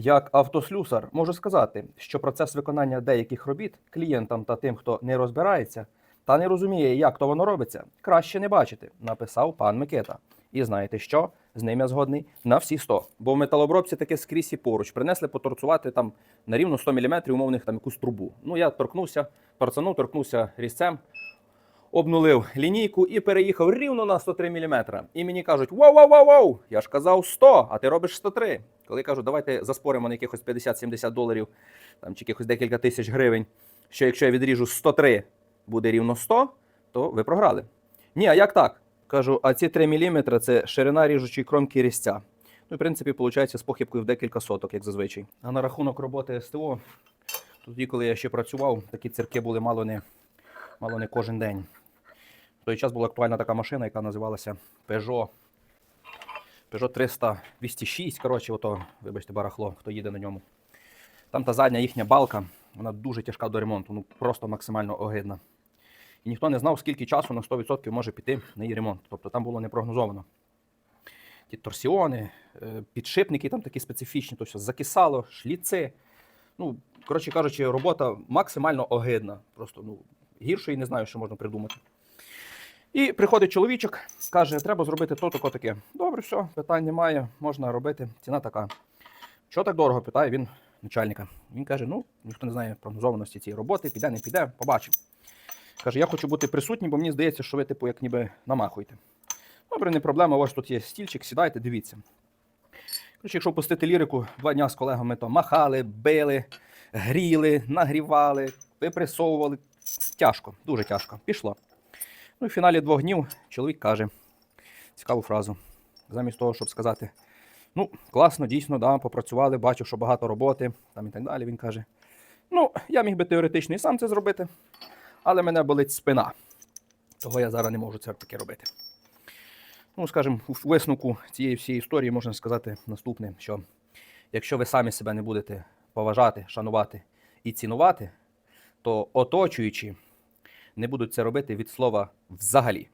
Як автослюсар можу сказати, що процес виконання деяких робіт клієнтам та тим, хто не розбирається та не розуміє, як то воно робиться, краще не бачити, написав пан Микита. І знаєте що? З ним я згодний на всі 100. Бо в металообробці таке скрізь і поруч. Принесли поторцувати там на рівно 100 мм умовних там якусь трубу. Ну я торкнувся, торцанув, торкнувся різцем, обнулив лінійку і переїхав рівно на 103 мм. І мені кажуть: вау, вау, вау, вау! Я ж казав 100, а ти робиш 103. Коли кажу, давайте заспоримо на якихось 50-70 доларів там, чи якихось декілька тисяч гривень, що якщо я відріжу 103, буде рівно 100, то ви програли. Ні, а як так? Кажу, а ці 3 мм це ширина ріжучої кромки різця. Ну, в принципі, виходить з похибкою в декілька соток, як зазвичай. А на рахунок роботи СТО, тоді, коли я ще працював, такі цирки були мало не, мало не кожен день. Той час була актуальна така машина, яка називалася Peugeot. Peugeot 300 206, коротше, ото, вибачте, барахло, хто їде на ньому. Там та задня їхня балка, вона дуже тяжка до ремонту, ну просто максимально огидна. І ніхто не знав, скільки часу на 100% може піти на її ремонт. Тобто там було не прогнозовано. Ті торсіони, е, підшипники там такі специфічні, то все закисало, шліци. Ну, коротше кажучи, робота максимально огидна. Просто ну, гіршої не знаю, що можна придумати. І приходить чоловічок, каже, треба зробити то, тако таке. Добре, все, питань немає, можна робити. Ціна така. Що так дорого? питає він начальника. Він каже: ну, ніхто не знає прогнозованості цієї роботи, піде, не піде, побачимо. Каже, я хочу бути присутнім, бо мені здається, що ви, типу, як ніби намахуєте. Добре, не проблема, ось тут є стільчик, сідайте, дивіться. Коротше, якщо пустити лірику, два дня з колегами то махали, били, гріли, нагрівали, випресовували. Тяжко, дуже тяжко. Пішло. Ну і в фіналі двох днів чоловік каже цікаву фразу. Замість того, щоб сказати: ну, класно, дійсно, да, попрацювали, бачу, що багато роботи там і так далі. Він каже: ну, я міг би теоретично і сам це зробити, але мене болить спина. Того я зараз не можу це таки робити. Ну, скажімо, у висновку цієї всієї історії можна сказати наступне: що якщо ви самі себе не будете поважати, шанувати і цінувати, то оточуючі не будуть це робити від слова взагалі.